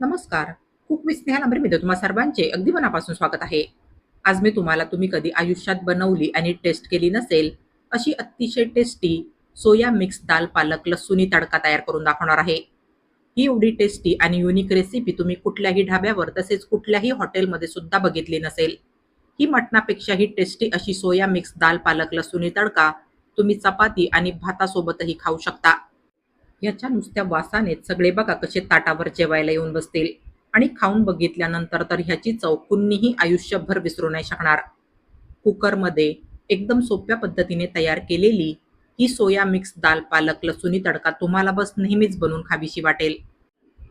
नमस्कार. कुक मी स्नेहा नंबरमध्ये तुम्हाला सर्वांचे अगदी मनापासून स्वागत आहे. आज मी तुम्हाला तुम्ही कधी आयुष्यात बनवली आणि टेस्ट केली नसेल अशी अतिशय टेस्टी सोया मिक्स दाल पालक लसूणी तडका तयार करून दाखवणार आहे. ही एवढी टेस्टी आणि युनिक रेसिपी तुम्ही कुठल्याही ढाब्यावर तसेच कुठल्याही हॉटेलमध्ये सुद्धा बघितली नसेल. ही मटणापेक्षाही टेस्टी अशी सोया मिक्स दाल पालक लसूणी तडका तुम्ही चपाती आणि भातासोबतही खाऊ शकता. याच्या नुसत्या वासानेच सगळे बघा कसे ताटावर जेवायला येऊन बसतील. आणि खाऊन बघितल्यानंतर तर ह्याची चव कुणीही आयुष्यभर विसरू नाही शकणार. कुकरमध्ये एकदम सोप्या पद्धतीने तयार केलेली ही सोया मिक्स दाल पालक लसूणी तडका तुम्हाला बस नेहमीच बनवून खावीशी वाटेल.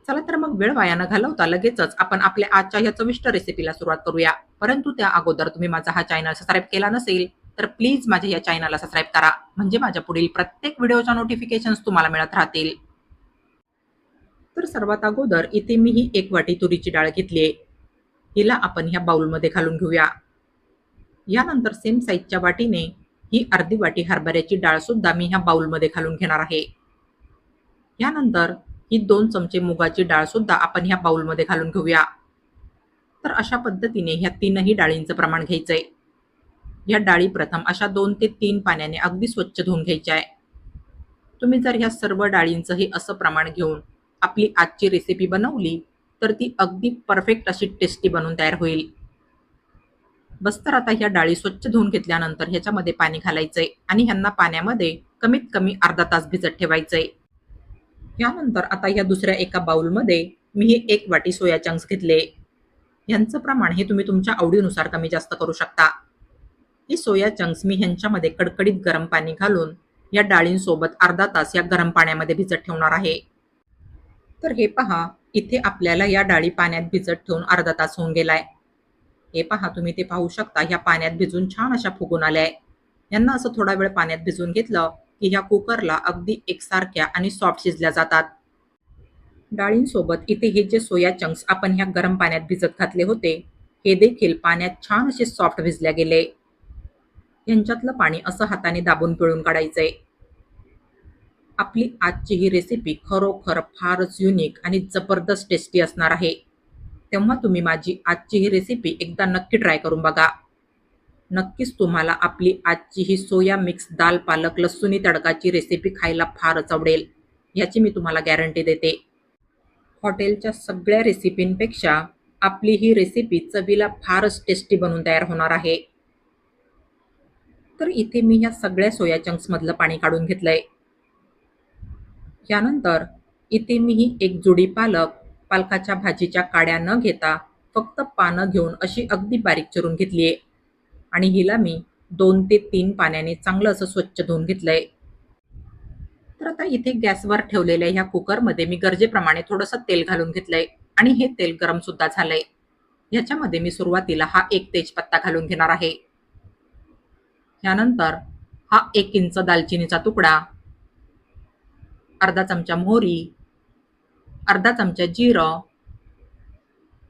चला तर मग वेळ वाया न घालवता लगेचच आपण आपल्या आजच्या ह्या चविष्ट रेसिपीला सुरुवात करूया. परंतु त्या अगोदर तुम्ही माझा हा चॅनल सबस्क्राईब केला नसेल तर प्लीज माझ्या या चॅनलला सबस्क्राईब करा. म्हणजे माझ्या पुढील प्रत्येक व्हिडिओच्या नोटिफिकेशन्स तुम्हाला मिळत राहतील. तर सर्वात अगोदर इथे मी ही एक वाटी तुरीची डाळ घेतली आहे. हिला आपण ह्या बाउलमध्ये घालून घेऊया. यानंतर सेम साईजच्या वाटीने ही अर्धी वाटी हरभऱ्याची डाळ सुद्धा मी ह्या बाउलमध्ये घालून घेणार आहे. यानंतर ही दोन चमचे मुगाची डाळ सुद्धा आपण ह्या बाउलमध्ये घालून घेऊया. तर अशा पद्धतीने ह्या तीनही डाळींचं प्रमाण घ्यायचंय. या डाळी प्रथम अशा दोन ते तीन पाण्याने अगदी स्वच्छ धुवून घ्यायच्या आहे. तुम्ही जर ह्या सर्व डाळींचं हे असं प्रमाण घेऊन आपली आजची रेसिपी बनवली तर ती अगदी परफेक्ट अशी टेस्टी बनून तयार होईल. बस तर आता ह्या डाळी स्वच्छ धुवून घेतल्यानंतर ह्याच्यामध्ये पाणी घालायचंय आणि ह्यांना पाण्यामध्ये कमीत कमी अर्धा तास भिजत ठेवायचंय. यानंतर आता ह्या दुसऱ्या एका बाउलमध्ये मी हे एक वाटी सोया चंक्स घेतले. यांचं प्रमाण हे तुम्ही तुमच्या आवडीनुसार कमी जास्त करू शकता. ही सोया चंक्स मी ह्यांच्यामध्ये कडकडीत गरम पाणी घालून या डाळींसोबत अर्धा तास या गरम पाण्यामध्ये भिजत ठेवणार आहे. तर हे पहा इथे आपल्याला या डाळी पाण्यात भिजत ठेवून अर्धा तास होऊन गेलाय. हे पहा तुम्ही ते पाहू शकता ह्या पाण्यात भिजून छान अशा फुगून आल्या आहे यांना असं थोडा वेळ पाण्यात भिजून घेतलं की ह्या कुकरला अगदी एकसारख्या आणि सॉफ्ट शिजल्या जातात. डाळींसोबत इथे हे जे सोया चंक्स आपण ह्या गरम पाण्यात भिजत घातले होते हे देखील पाण्यात छान असे सॉफ्ट भिजल्या गेले. यांच्यातलं पाणी असं हाताने दाबून पिळून काढायचंय. आपली आजची ही रेसिपी खरोखर फारच युनिक आणि जबरदस्त टेस्टी असणार आहे. तेव्हा तुम्ही माझी आजची ही रेसिपी एकदा नक्की ट्राय करून बघा. नक्कीच तुम्हाला आपली आजची ही सोया मिक्स दाल पालक लसूणी तडकाची रेसिपी खायला फारच आवडेल. याची मी तुम्हाला गॅरंटी देते. हॉटेलच्या सगळ्या रेसिपींपेक्षा आपली ही रेसिपी चवीला फारच टेस्टी बनून तयार होणार आहे. तर इथे मी ह्या सगळ्या सोया चंक्समधलं पाणी काढून घेतलंय. यानंतर इथे मी ही एक जुडी पालक पालकाच्या भाजीच्या काड्या न घेता फक्त पानं घेऊन अशी अगदी बारीक चिरून घेतली आहे आणि हिला मी दोन ते तीन पाण्याने चांगलं असं स्वच्छ धुवून घेतलंय. तर आता इथे गॅसवर ठेवलेल्या ह्या कुकरमध्ये मी गरजेप्रमाणे थोडंसं तेल घालून घेतलंय. आणि हे तेल गरम सुद्धा झालंय. ह्याच्यामध्ये मी सुरुवातीला हा एक तेजपत्ता घालून घेणार आहे. त्यानंतर हा एक इंच दालचिनीचा तुकडा अर्धा चमचा मोहरी अर्धा चमचा जिरं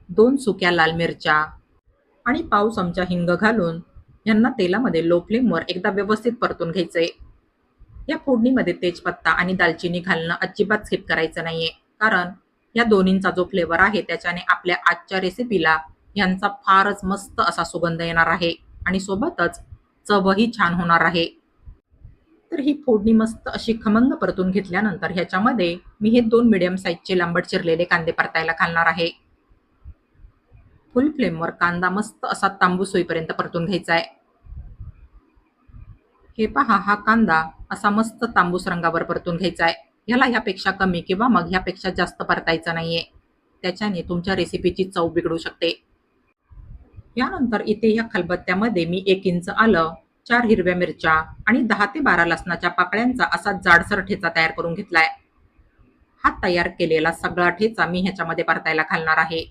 दोन सुक्या लाल मिरच्या आणि पाव चमचा हिंग घालून यांना तेलामध्ये लो फ्लेमवर एकदा व्यवस्थित परतून घ्यायचंय या फोडणीमध्ये तेजपत्ता आणि दालचिनी घालणं अजिबात स्किप करायचं नाहीये. कारण या दोन्हींचा जो फ्लेवर आहे त्याच्याने आपल्या आजच्या रेसिपीला यांचा फारच मस्त असा सुगंध येणार आहे. आणि सोबतच चवही छान होणार आहे. तर ही फोडणी मस्त अशी खमंग परतून घेतल्यानंतर ह्याच्यामध्ये मी हे दोन मिडियम साईजचे लांबट चिरलेले कांदे परतायला घालणार आहे. फुल फ्लेमवर कांदा मस्त असा तांबूस होईपर्यंत परतून घ्यायचा आहे. हे पहा हा कांदा असा मस्त तांबूस रंगावर परतून घ्यायचा आहे. ह्याला ह्यापेक्षा कमी किंवा मग ह्यापेक्षा जास्त परतायचा नाहीये. त्याच्याने तुमच्या रेसिपीची चव बिघडू शकते. यानंतर इथे या खलबत्त्यामध्ये मी एक इंच आलं चार हिरव्या मिरच्या आणि दहा ते बारा लसणाच्या पाकळ्यांचा असा जाडसर ठेचा तयार करून घेतलाय. हा तयार केलेला सगळा ठेचा मी ह्याच्यामध्ये परतायला घालणार आहे.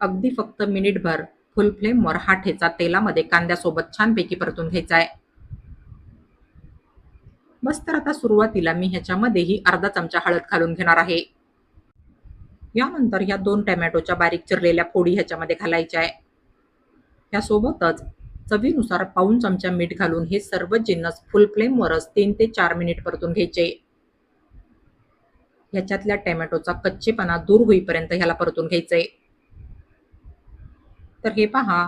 अगदी फक्त मिनिटभर फुल फ्लेमवर हा ठेचा तेलामध्ये कांद्यासोबत छानपैकी परतून घ्यायचा आहे बस तर आता सुरुवातीला मी ह्याच्यामध्येही अर्धा चमचा हळद घालून घेणार आहे. यानंतर ह्या दोन टॅमॅटोच्या बारीक चिरलेल्या फोडी ह्याच्यामध्ये घालायच्या आहे. यासोबतच चवीनुसार पाऊन चमचा मीठ घालून हे सर्व जिन्नस फुल फ्लेमवरच तीन ते चार मिनिट परतून घ्यायचे. ह्याच्यातल्या टॅमॅटोचा कच्चेपणा दूर होईपर्यंत ह्याला परतून घ्यायचंय. तर हे पहा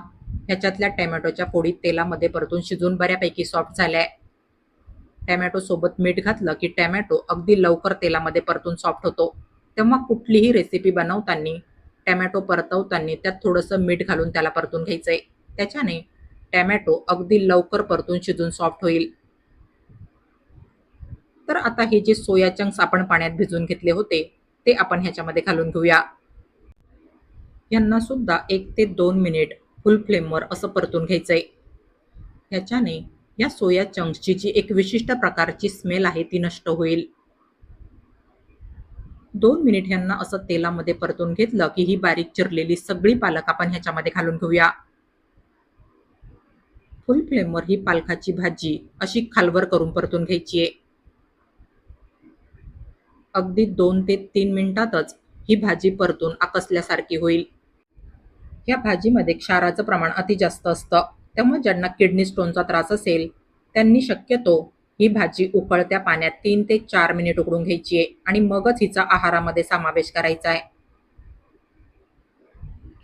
ह्याच्यातल्या टॅमॅटोच्या फोडीत तेलामध्ये परतून शिजून बऱ्यापैकी सॉफ्ट झाल्या टॅमॅटो सोबत मीठ घातलं की टॅमॅटो अगदी लवकर तेलामध्ये परतून सॉफ्ट होतो. तेव्हा कुठलीही रेसिपी बनवताना टॅमॅटो परतवताना त्यात थोडंसं मीठ घालून त्याला परतून घ्यायचंय. त्याच्याने टॅमॅटो अगदी लवकर परतून शिजून सॉफ्ट होईल. तर आता हे जे सोया चंक्स आपण पाण्यात भिजून घेतले होते ते आपण ह्याच्यामध्ये घालून घेऊया. यांना सुद्धा एक ते दोन मिनिट फुल फ्लेमवर असं परतून घ्यायचंय. ह्याच्याने या सोया चंक्सची जी एक विशिष्ट प्रकारची स्मेल आहे ती नष्ट होईल. दोन मिनिट ह्यांना असं तेलामध्ये परतून घेतलं की ही बारीक चिरलेली सगळी पालक आपण ह्याच्यामध्ये घालून घेऊया. फुल फ्लेमवर ही पालकाची भाजी अशी खालवर करून परतून घ्यायची आहे. अगदी दोन ते तीन मिनिटातच ही भाजी परतून आकसल्यासारखी होईल. या भाजीमध्ये क्षाराचं प्रमाण अति जास्त असतं. त्यामुळे ज्यांना किडनी स्टोनचा त्रास असेल त्यांनी शक्यतो ही भाजी उकळत्या पाण्यात तीन ते चार मिनिट उकडून घ्यायची आहे आणि मगच हिचा आहारामध्ये समावेश करायचा आहे.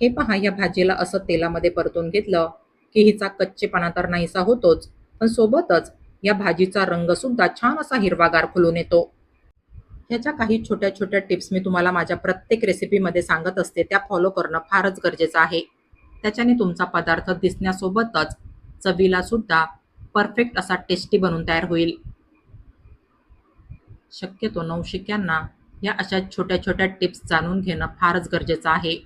हे पहा या भाजीला असं तेलामध्ये परतून घेतलं की हिचा कच्चेपणा तर नाहीसा होतोच पण सोबतच या भाजीचा रंग सुद्धा छान असा हिरवागार फुलून येतो. ह्याच्या काही छोट्या छोट्या टिप्स मी तुम्हाला माझ्या प्रत्येक रेसिपीमध्ये सांगत असते त्या फॉलो करणं फारच गरजेचं आहे. त्याच्याने तुमचा पदार्थ दिसण्यासोबतच चवीला सुद्धा परफेक्ट असा टेस्टी बनून तयार होईल. शक्यतो नवशिक्यांना या अशा छोट्या छोट्या टिप्स जाणून घेणं फारच गरजेचं आहे.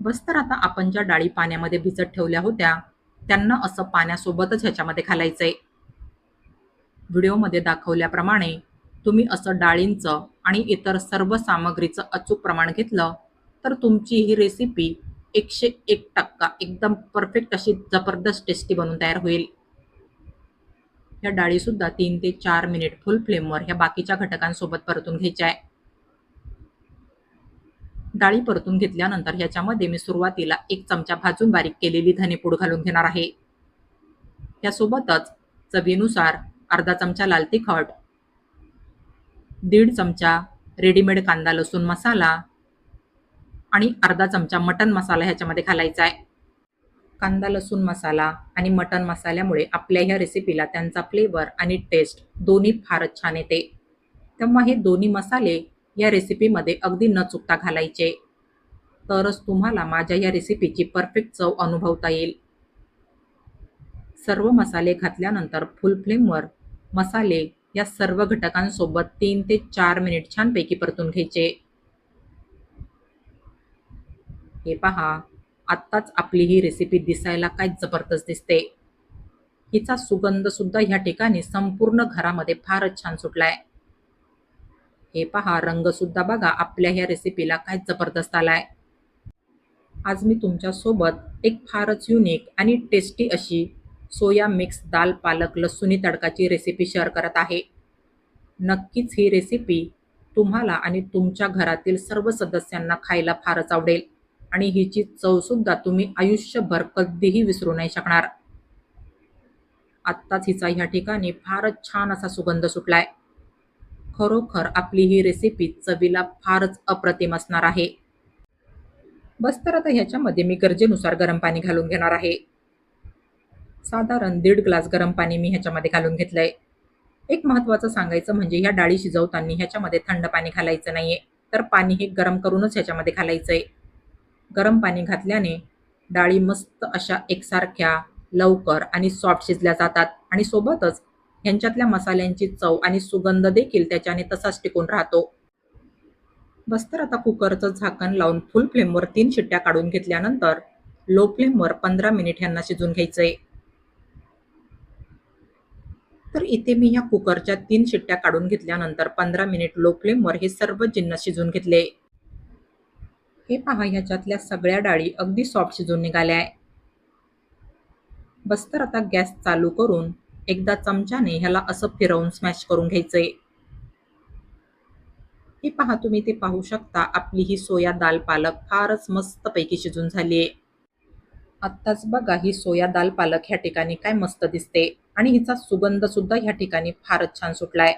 बस तर आता आपण ज्या डाळी पाण्यामध्ये भिजत ठेवल्या होत्या त्यांना असं पाण्यासोबतच ह्याच्यामध्ये घालायचंय. व्हिडिओमध्ये दाखवल्याप्रमाणे तुम्ही असं डाळींचं आणि इतर सर्व सामग्रीचं अचूक प्रमाण घेतलं तर तुमची ही रेसिपी एकशे एक टक्का. एकदम परफेक्ट अशी जबरदस्त टेस्टी बनून तयार होईल. ह्या डाळीसुद्धा तीन ते चार मिनिट फुल फ्लेमवर ह्या बाकीच्या घटकांसोबत परतून घ्यायच्या आहे. डाळी परतून घेतल्यानंतर ह्याच्यामध्ये मी सुरुवातीला एक चमचा भाजून बारीक केलेली धनेपूड घालून घेणार आहे. यासोबतच चवीनुसार अर्धा चमचा लाल तिखट दीड चमचा रेडीमेड कांदा लसूण मसाला आणि अर्धा चमचा मटन मसाला ह्याच्यामध्ये घालायचा आहे. कांदा लसूण मसाला आणि मटन मसाल्यामुळे आपल्या ह्या रेसिपीला त्यांचा फ्लेवर आणि टेस्ट दोन्ही फारच छान येते. तेव्हा हे दोन्ही मसाले या रेसिपीमध्ये अगदी न चुकता घालायचे. तरच तुम्हाला माझ्या या रेसिपीची परफेक्ट चव अनुभवता येईल. सर्व मसाले घातल्यानंतर फुल फ्लेमवर मसाले या सर्व घटकांसोबत तीन ते चार मिनिट छानपैकी परतून घ्यायचे. हे पहा आत्ताच आपली ही रेसिपी दिसायला काय जबरदस्त दिसते. हिचा सुगंध सुद्धा ह्या ठिकाणी संपूर्ण घरामध्ये फारच छान सुटलाय. हे पहा रंगसुद्धा बघा आपल्या ह्या रेसिपीला काय जबरदस्त आलाय. आज मी तुमच्यासोबत एक फारच युनिक आणि टेस्टी अशी सोया मिक्स दाल पालक लसुणी तडकाची रेसिपी शेअर करत आहे. नक्कीच ही रेसिपी तुम्हाला आणि तुमच्या घरातील सर्व सदस्यांना खायला फारच आवडेल. आणि हिची चवसुद्धा तुम्ही आयुष्यभर कधीही विसरू नाही शकणार. आत्ताच हिचा ह्या ठिकाणी फारच छान असा सुगंध सुटलाय. खरोखर आपली ही रेसिपी चवीला फारच अप्रतिम असणार आहे. बस तर आता ह्याच्यामध्ये मी गरजेनुसार गरम पाणी घालून घेणार आहे. साधारण दीड ग्लास गरम पाणी मी ह्याच्यामध्ये घालून घेतलंय. एक महत्त्वाचं सांगायचं म्हणजे ह्या डाळी शिजवताना ह्याच्यामध्ये थंड पाणी घालायचं नाहीये. तर पाणी हे गरम करूनच ह्याच्यामध्ये घालायचं आहे गरम पाणी घातल्याने डाळी मस्त अशा एकसारख्या लवकर आणि सॉफ्ट शिजल्या जातात. आणि सोबतच ह्यांच्यातल्या मसाल्यांची चव आणि सुगंध देखील त्याच्याने तसाच टिकून राहतो. बस तर आता कुकरचं झाकण लावून फुल फ्लेमवर तीन शिट्ट्या काढून घेतल्यानंतर लो फ्लेमवर पंधरा मिनिट ह्यांना शिजून घ्यायचंय. तर इथे मी ह्या कुकरच्या तीन शिट्ट्या काढून घेतल्यानंतर पंधरा मिनिट लो फ्लेमवर हे सर्व जिन्नस शिजून घेतले. हे पहा ह्याच्यातल्या सगळ्या डाळी अगदी सॉफ्ट शिजून निघाल्या आहे बस तर आता गॅस चालू करून एकदा चमच्याने ह्याला असं फिरवून स्मॅश करून घ्यायचंय. हे पहा तुम्ही ते पाहू शकता आपली ही सोया दाल पालक फारच मस्तपैकी शिजून झाली आहे. आत्ताच बघा ही सोया दाल पालक ह्या ठिकाणी काय मस्त दिसते आणि हिचा सुगंध सुद्धा ह्या ठिकाणी फारच छान सुटलाय.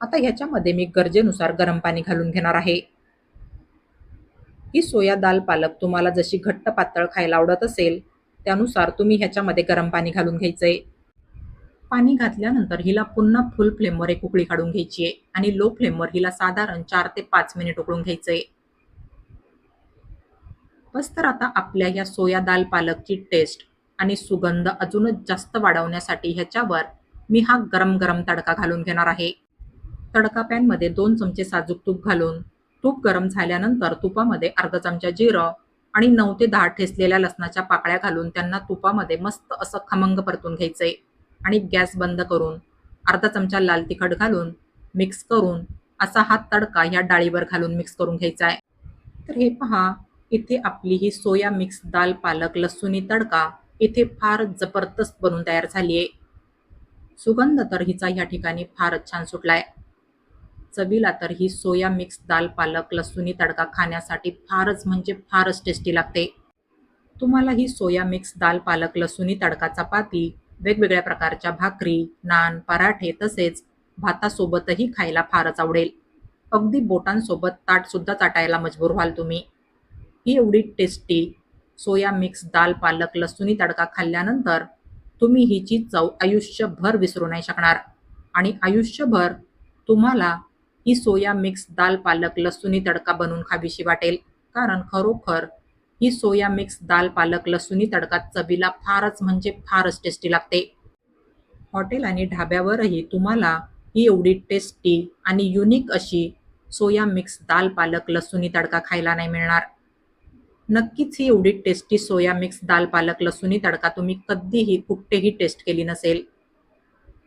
आता ह्याच्यामध्ये मी गरजेनुसार गरम पाणी घालून घेणार आहे. ही सोया दाल पालक तुम्हाला जशी घट्ट पातळ खायला आवडत असेल त्यानुसार तुम्ही ह्याच्यामध्ये गरम पाणी घालून घ्यायचंय. पाणी घातल्यानंतर हिला पुन्हा फुल फ्लेमवर एक उकळी काढून घ्यायची आहे आणि लो फ्लेमवर हिला साधारण चार ते पाच मिनिट उकळून घ्यायचंय. बस तर आता आपल्या या सोया दाल पालकची टेस्ट आणि सुगंध अजूनच जास्त वाढवण्यासाठी ह्याच्यावर मी हा गरम गरम तडका घालून घेणार आहे. तडका पॅनमध्ये दोन चमचे साजूक तूप घालून तूप गरम झाल्यानंतर तुपामध्ये अर्धा चमचा जिरं आणि नऊ ते दहा ठेसलेल्या लसणाच्या पाकळ्या घालून त्यांना तुपामध्ये मस्त असं खमंग परतून घ्यायचंय. आणि गॅस बंद करून अर्धा चमचा लाल तिखट घालून मिक्स करून असा हा तडका ह्या डाळीवर घालून मिक्स करून घ्यायचा आहे तर हे पहा इथे आपली ही सोया मिक्स दाल पालक लसूणी तडका इथे फार जबरदस्त बनून तयार झाली आहे सुगंध तर हिचा ह्या ठिकाणी फारच छान सुटलाय. चवीला तर ही सोया मिक्स दाल पालक लसूणी तडका खाण्यासाठी फारच म्हणजे फारच टेस्टी लागते. तुम्हाला ही सोया मिक्स दाल पालक लसूणी तडका चपाती वेगवेगळ्या प्रकारच्या भाकरी नान पराठे तसेच भातासोबतही खायला फारच आवडेल. अगदी बोटांसोबत ताटसुद्धा चाटायला मजबूर व्हाल तुम्ही. ही एवढी टेस्टी सोया मिक्स दाल पालक लसूणी तडका खाल्ल्यानंतर तुम्ही हिची चव आयुष्यभर विसरू नाही शकणार. आणि आयुष्यभर तुम्हाला ही सोया मिक्स दाल पालक लसुनी तडका बनवून खावीशी वाटेल. कारण खरोखर ही सोया मिक्स दाल पालक लसुनी तडका चवीला फारच म्हणजे फारच टेस्टी लागते. हॉटेल आणि ढाब्यावरही तुम्हाला ही एवढी टेस्टी आणि युनिक अशी सोया मिक्स दाल पालक लसुनी तडका खायला नाही मिळणार. नक्कीच ही एवढी टेस्टी सोया मिक्स दाल पालक लसुनी तडका तुम्ही कधीही कुठेही टेस्ट केली नसेल.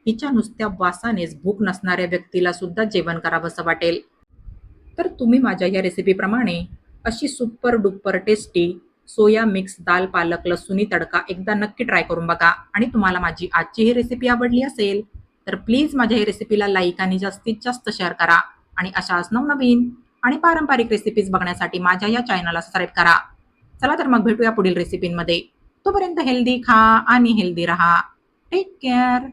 हिच्या नुसत्या वासानेच भूक नसणाऱ्या व्यक्तीला सुद्धा जेवण करावंसं वाटेल. तर तुम्ही माझ्या या रेसिपीप्रमाणे अशी super duper tasty soya mix दाल पालक लसूणी तडका एकदा नक्की ट्राय करून बघा आणि तुम्हाला माझी आजची ही रेसिपी आवडली असेल तर प्लीज माझ्या ही रेसिपीला लाईक आणि जास्तीत जास्त शेअर करा आणि अशाच नवनवीन आणि पारंपरिक रेसिपीज बघण्यासाठी माझ्या या चॅनलला सबस्क्राईब करा. चला तर मग भेटूया पुढील रेसिपींमध्ये तोपर्यंत हेल्दी खा आणि हेल्दी राहा. Take care